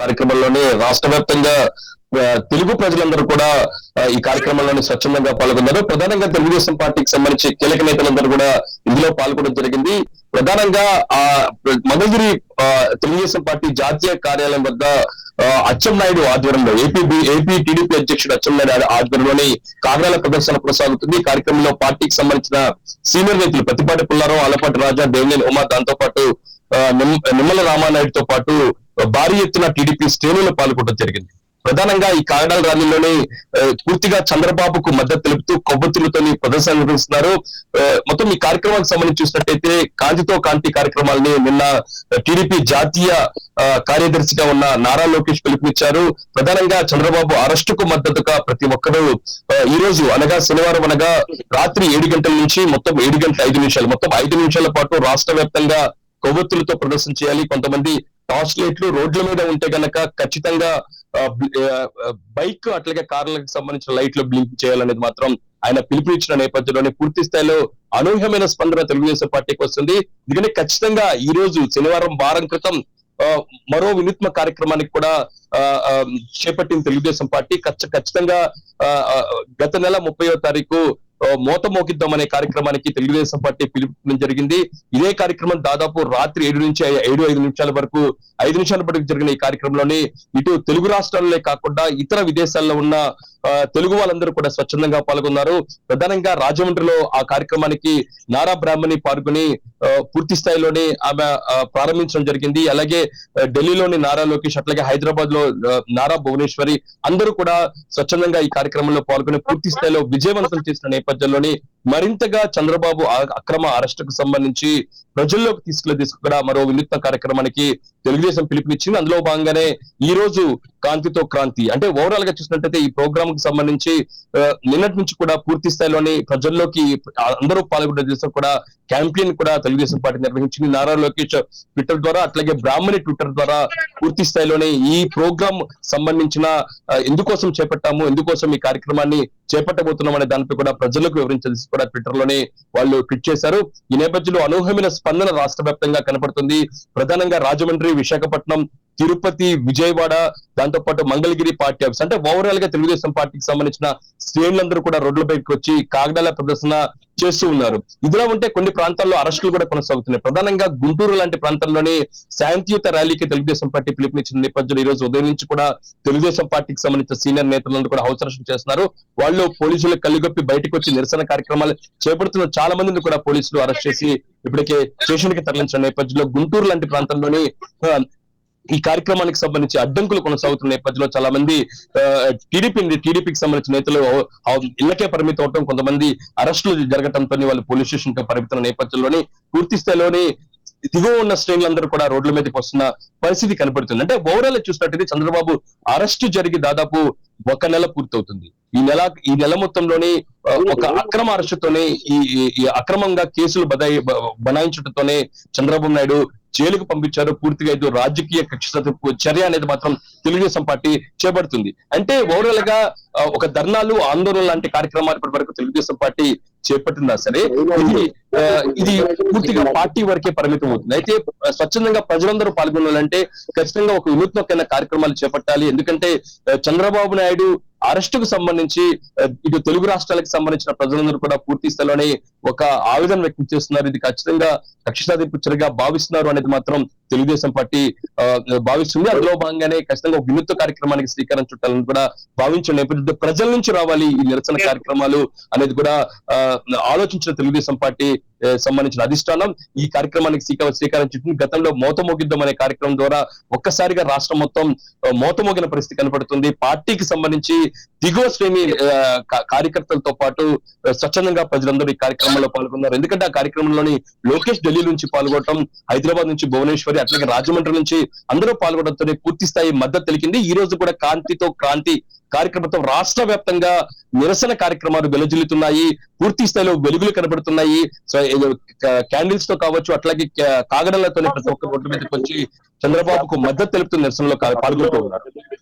కార్యక్రమంలోనే రాష్ట్ర వ్యాప్తంగా తెలుగు ప్రజలందరూ కూడా ఈ కార్యక్రమంలోనే స్వచ్ఛందంగా పాల్గొన్నారు. ప్రధానంగా తెలుగుదేశం పార్టీకి సంబంధించి కీలక నేతలందరూ కూడా ఇందులో పాల్గొనడం జరిగింది. ప్రధానంగా ఆ మంగళగిరి తెలుగుదేశం పార్టీ జాతీయ కార్యాలయం వద్ద అచ్చెం నాయుడు ఆధ్వర్యంలో ఏపీ ఏపీ టీడీపీ అధ్యక్షుడు అచ్చెన్నాయుడు ఆధ్వర్యంలోని కాగ్రాల ప్రదర్శన కొనసాగుతుంది. ఈ కార్యక్రమంలో పార్టీకి సంబంధించిన సీనియర్ నేతలు ప్రతిపాటి పుల్లారావు అలపాటి రాజా దేవినేని ఉమా దాంతో పాటు నిమ్మల రామానాయుడుతో పాటు భారీ ఎత్తున టీడీపీ శ్రేణులు పాల్గొనడం జరిగింది. ప్రధానంగా ఈ కాగడాల ర్యాలీలోనే పూర్తిగా చంద్రబాబుకు మద్దతు తెలుపుతూ కొవ్వొత్తులతోని ప్రదర్శన నిర్వహిస్తున్నారు. మొత్తం ఈ కార్యక్రమానికి సంబంధించి చూసినట్టయితే కాంతితో కాంతి కార్యక్రమాలని నిన్న టీడీపీ జాతీయ కార్యదర్శిగా ఉన్న నారా లోకేష్ పిలుపునిచ్చారు. ప్రధానంగా చంద్రబాబు అరెస్టుకు మద్దతుగా ప్రతి ఒక్కరూ ఈ రోజు అనగా శనివారం అనగా రాత్రి ఏడు గంటల నుంచి మొత్తం ఏడు గంటల ఐదు నిమిషాలు మొత్తం ఐదు నిమిషాల పాటు రాష్ట్ర వ్యాప్తంగా కొవ్వొత్తులతో ప్రదర్శన చేయాలి. కొంతమంది టార్చ్ లైట్లు రోడ్ల మీద ఉంటే గనక ఖచ్చితంగా బైక్ అట్లాగే కార్లకు సంబంధించిన లైట్లు బ్లింక్ చేయాలనేది మాత్రం ఆయన పిలుపునిచ్చిన నేపథ్యంలోనే పూర్తి స్థాయిలో అనూహ్యమైన స్పందన తెలుగుదేశం పార్టీకి వస్తుంది. ఎందుకంటే ఖచ్చితంగా ఈ రోజు శనివారం వారం క్రితం మరో వినూత్న కార్యక్రమానికి కూడా చేపట్టిన తెలుగుదేశం పార్టీ. ఖచ్చితంగా ఆ, గత నెల ముప్పయో తారీఖు మూత మోకిద్దాం అనే కార్యక్రమానికి తెలుగుదేశం పార్టీ పిలుపు జరిగింది. ఇదే కార్యక్రమం దాదాపు రాత్రి ఏడు నుంచి ఏడు ఐదు నిమిషాల వరకు ఐదు నిమిషాల వరకు జరిగిన ఈ కార్యక్రమంలోని ఇటు తెలుగు రాష్ట్రాలనే కాకుండా ఇతర విదేశాల్లో ఉన్న తెలుగు వాళ్ళందరూ కూడా స్వచ్ఛందంగా పాల్గొన్నారు. ప్రధానంగా రాజమండ్రిలో ఆ కార్యక్రమానికి నారా బ్రాహ్మణి పాల్గొని పూర్తి స్థాయిలోనే ఆమె ప్రారంభించడం జరిగింది. అలాగే ఢిల్లీలోని నారా లోకేష్ అట్లాగే హైదరాబాద్లో నారా భువనేశ్వరి అందరూ కూడా స్వచ్ఛందంగా ఈ కార్యక్రమంలో పాల్గొని పూర్తి స్థాయిలో విజయవంతం చేసిన నేపథ్యంలోని మరింతగా చంద్రబాబు అక్రమ అరెస్టుకు సంబంధించి ప్రజల్లోకి తీసుకెళ్ళి తీసుకురా మరో వినూత్న కార్యక్రమానికి తెలుగుదేశం పిలుపునిచ్చింది. అందులో భాగంగానే ఈ రోజు కాంతితో క్రాంతి. అంటే ఓవరాల్గా చూసినట్టయితే ఈ ప్రోగ్రామ్కి సంబంధించి నిన్నటి నుంచి కూడా పూర్తి స్థాయిలోని ప్రజల్లోకి అందరూ పాల్గొనే దిశ కూడా క్యాంపెయిన్ కూడా తెలుగుదేశం పార్టీ నిర్వహించింది. నారా లోకేష్ ట్విట్టర్ ద్వారా అట్లాగే బ్రాహ్మణి ట్విట్టర్ ద్వారా పూర్తి స్థాయిలోనే ఈ ప్రోగ్రామ్ సంబంధించిన ఎందుకోసం చేపట్టాము ఎందుకోసం ఈ కార్యక్రమాన్ని చేపట్టబోతున్నాం అనే దానిపై కూడా ప్రజలకు వివరించాల్సి కూడా ట్విట్టర్లోనే వాళ్ళు ట్విట్ చేశారు. ఈ నేపథ్యంలో అనూహ్యమైన స్పందన రాష్ట్ర వ్యాప్తంగా కనపడుతుంది. ప్రధానంగా రాజమండ్రి విశాఖపట్నం తిరుపతి విజయవాడ దాంతో పాటు మంగళగిరి పార్టీ ఆఫీస్. అంటే ఓవరాల్గా తెలుగుదేశం పార్టీకి సంబంధించిన శ్రేణులందరూ కూడా రోడ్లపైకి వచ్చి కాగడాల ప్రదర్శన చేస్తూ ఉన్నారు. ఇదిలా ఉంటే కొన్ని ప్రాంతాల్లో అరెస్టులు కూడా కొనసాగుతున్నాయి. ప్రధానంగా గుంటూరు లాంటి ప్రాంతంలోని శాంతియుత ర్యాలీకి తెలుగుదేశం పార్టీ పిలుపునిచ్చిన నేపథ్యంలో ఈ రోజు ఉదయం నుంచి కూడా తెలుగుదేశం పార్టీకి సంబంధించిన సీనియర్ నేతలందరూ కూడా హౌస్ అరెస్ట్ చేస్తున్నారు. వాళ్ళు పోలీసులు కళ్ళుగప్పి బయటకు వచ్చి నిరసన కార్యక్రమాలు చేపడుతున్న చాలా మందిని కూడా పోలీసులు అరెస్ట్ చేసి ఇప్పటికే స్టేషన్కి తరలించిన నేపథ్యంలో గుంటూరు లాంటి ప్రాంతంలోని ఈ కార్యక్రమానికి సంబంధించి అడ్డంకులు కొనసాగుతున్న నేపథ్యంలో చాలా మంది టీడీపీ టీడీపీకి సంబంధించిన నేతలు ఇళ్ళకే పరిమితం అవటం కొంతమంది అరెస్టులు జరగటంతో వాళ్ళు పోలీస్ స్టేషన్కి పరిమితం నేపథ్యంలోని పూర్తి స్థాయిలోని దిగువ ఉన్న శ్రేణులందరూ కూడా రోడ్ల మీదకి వస్తున్న పరిస్థితి కనపడుతుంది. అంటే ఓవరాల్ చూసినట్టయితే చంద్రబాబు అరెస్టు జరిగి దాదాపు ఒక నెల పూర్తవుతుంది. ఈ నెల ఈ నెల మొత్తంలోనే ఒక అక్రమ అరెస్టుతోనే ఈ ఈ- అక్రమంగా కేసులు బదాయి బనాయించడంతోనే చంద్రబాబు నాయుడు జైలుకు పంపించారు. పూర్తిగా ఇది రాజకీయ కక్ష చర్య అనేది మాత్రం తెలుగుదేశం పార్టీ చేపడుతుంది. అంటే ఓవరాల్గా ఒక ధర్నాలు ఆందోళన లాంటి కార్యక్రమాలు ఇప్పటి వరకు తెలుగుదేశం పార్టీ చేపట్టిందా సరే ఇది ఇది పూర్తిగా పార్టీ వరకే పరిమితం అవుతుంది. అయితే స్వచ్ఛందంగా ప్రజలందరూ పాల్గొనాలంటే ఖచ్చితంగా ఒక వినూత్నమైన కార్యక్రమాలు చేపట్టాలి. ఎందుకంటే చంద్రబాబు నాయుడు I do అరెస్టుకు సంబంధించి ఇటు తెలుగు రాష్ట్రాలకు సంబంధించిన ప్రజలందరూ కూడా పూర్తి స్థలంలోనే ఒక ఆవేదన వ్యక్తం చేస్తున్నారు. ఇది ఖచ్చితంగా కక్ష సాధింపు చర్యగా భావిస్తున్నారు అనేది మాత్రం తెలుగుదేశం పార్టీ భావిస్తుంది. అందులో భాగంగానే ఖచ్చితంగా వినూత్న కార్యక్రమానికి శ్రీకారం చుట్టాలని కూడా భావించిన నేపథ్యంలో ప్రజల నుంచి రావాలి ఈ నిరసన కార్యక్రమాలు అనేది కూడా ఆలోచించిన తెలుగుదేశం పార్టీ సంబంధించిన అధిష్టానం ఈ కార్యక్రమానికి శ్రీకారం శ్రీకారం చుట్టింది. గతంలో మోతమోగిద్దాం అనే కార్యక్రమం ద్వారా ఒక్కసారిగా రాష్ట్రం మొత్తం మోతమోగిన పరిస్థితి కనపడుతుంది. పార్టీకి సంబంధించి దిగువ శ్రేణి కార్యకర్తలతో పాటు స్వచ్ఛందంగా ప్రజలందరూ ఈ కార్యక్రమంలో పాల్గొన్నారు. ఎందుకంటే ఆ కార్యక్రమంలోని లోకేష్ ఢిల్లీ నుంచి పాల్గొనడం హైదరాబాద్ నుంచి భువనేశ్వరి అట్లాగే రాజమండ్రి నుంచి అందరూ పాల్గొనడంతో పూర్తి స్థాయి మద్దతు తెలిపింది ఈ రోజు కూడా కాంతితో క్రాంతి కార్యక్రమంతో రాష్ట్ర వ్యాప్తంగా నిరసన కార్యక్రమాలు వెలుజిల్లుతున్నాయి. పూర్తి స్థాయిలో వెలుగులు కనబడుతున్నాయి. క్యాండిల్స్తో కావచ్చు అట్లాగే కాగడలతోనే ప్రతి ఒక్క రోడ్డు మీదకి వచ్చి చంద్రబాబుకు మద్దతు తెలుపుతూ నిరసనలో కా- పాల్గొంటూ ఉన్నారు.